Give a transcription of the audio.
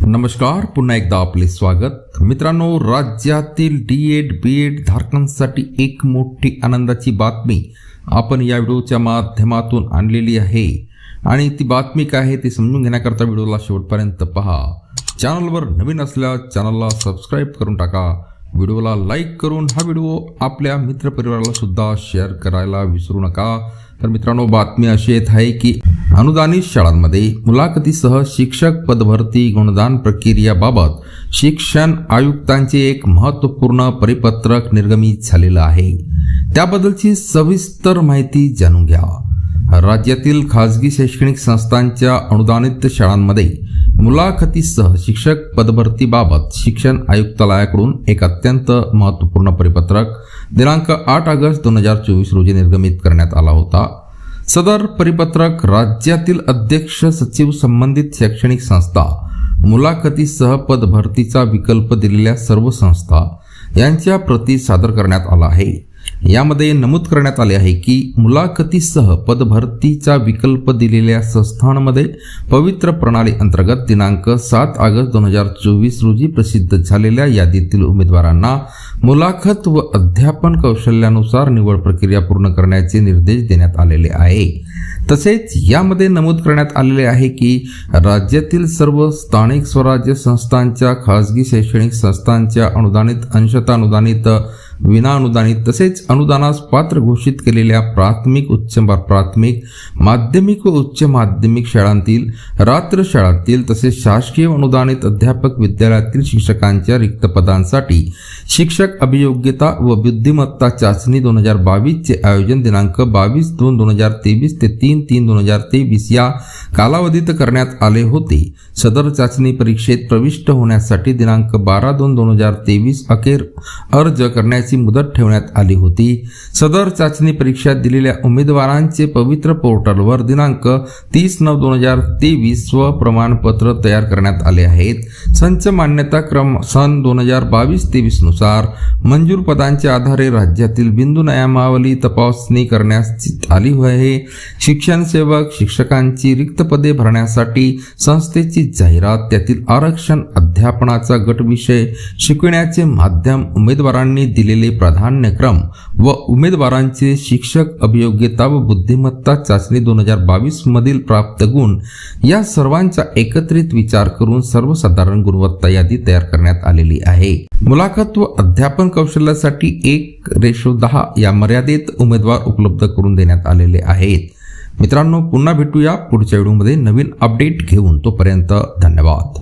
नमस्कार पुन्हा एकदा आपले स्वागत. मित्रांनो राज्यातील डी एड बी एड धारकांसाठी एक मोठी आनंदाची बातमी आपण या व्हिडिओच्या माध्यमातून आणलेली आहे. आणि ती बातमी काय आहे ती समजून घेण्याकरता व्हिडिओला शेवटपर्यंत पहा. चॅनलवर नवीन असल्यास चॅनलला सबस्क्राईब करून टाका. व्हिडिओला लाईक करून हा व्हिडिओ आपल्या मित्रपरिवाराला सुद्धा शेअर करायला विसरू नका. तर मित्रांनो बातमी अशी येत आहे की अनुदानित शाळांमध्ये मुलाखतीसह शिक्षक पदभरती गुणदान प्रक्रियाबाबत शिक्षण आयुक्तांचे एक महत्त्वपूर्ण परिपत्रक निर्गमित झालेलं आहे. त्याबद्दलची सविस्तर माहिती जाणून घ्या. राज्यातील खाजगी शैक्षणिक संस्थांच्या अनुदानित शाळांमध्ये मुलाखतीसह शिक्षक पदभरतीबाबत शिक्षण आयुक्तालयाकडून एक अत्यंत महत्त्वपूर्ण परिपत्रक दिनांक आठ ऑगस्ट दोन हजार चोवीस रोजी निर्गमित करण्यात आला होता. सदर परिपत्रक राज्यातील अध्यक्ष सचिव संबंधित शैक्षणिक संस्था मुलाखतीसह पदभरतीचा विकल्प दिलेल्या सर्व संस्था यांच्या प्रती सादर करण्यात आला आहे. यामध्ये नमूद करण्यात आले आहे की मुलाखतीसह पदभरतीचा विकल्प दिलेल्या संस्थांमध्ये पवित्र प्रणाली अंतर्गत दिनांक सात ऑगस्ट दोन हजार चोवीस रोजी प्रसिद्ध झालेल्या यादीतील उमेदवारांना मुलाखत व अध्यापन कौशल्यानुसार निवड प्रक्रिया पूर्ण करण्याचे निर्देश देण्यात आलेले आहे. तसेच यामध्ये नमूद करण्यात आलेले आहे की राज्यातील सर्व स्थानिक स्वराज्य संस्थांच्या खाजगी शैक्षणिक संस्थांच्या अनुदानित अंशतः अनुदानित विनाअनुदानित तसेच अनुदानास पात्र घोषित केलेल्या प्राथमिक उच्च प्राथमिक माध्यमिक व उच्च माध्यमिक शाळांतील रात्र शाळांतील तसेच शासकीय अनुदानित अध्यापक विद्यालयातील शिक्षकांच्या रिक्त पदांसाठी शिक्षक अभियोग्यता व बुद्धिमत्ता चाचणी दोन हजार बावीसचे आयोजन दिनांक बावीस दोन दोन हजार तेवीस ते तीन तीन दोन हजार तेवीस या कालावधीत करण्यात आले होते. सदर चाचणी परीक्षेत प्रविष्ट होण्यासाठी दिनांक बारा दोन दोन हजार तेवीस अखेर अर्ज करण्याची मुदत ठेवण्यात आली होती. सदर चाचणी परीक्षा दिलेल्या उमेदवारांचे पवित्र पोर्टलवर दिनांक तीस नऊ दोन हजार तेवीस व प्रमाणपत्र तयार करण्यात आले आहेत. संच मान्यता क्रम सन दोन हजार बावीस तेवीसनुसार मंजूर पदांच्या आधारे राज्यातील बिंदू नियमावली तपासणी करण्यास आली आहे. शिक्षण सेवक शिक्षकांची रिक्त पदे भरण्यासाठी संस्थेची जाहिरात त्यातील आरक्षण अध्यापनाचा गट विषय शिकविण्याचे माध्यम उमेदवारांनी दिलेले प्राधान्यक्रम व उमेदवारांचे शिक्षक अभियोग्यता व बुद्धिमत्ता चाचणी दोन हजार बावीसमधील प्राप्त गुण या सर्वांचा एकत्रित विचार करून सर्वसाधारण गुणवत्ता यादी तयार करण्यात आलेली आहे. मुलाखत व अध्यापन कौशल्यासाठी एक रेशो दहा या मर्यादेत उमेदवार उपलब्ध करून देण्यात आलेले आहेत. मित्रांनो पुन्हा भेटूया पुढच्या व्हिडिओमध्ये नवीन अपडेट घेऊन तोपर्यंत धन्यवाद.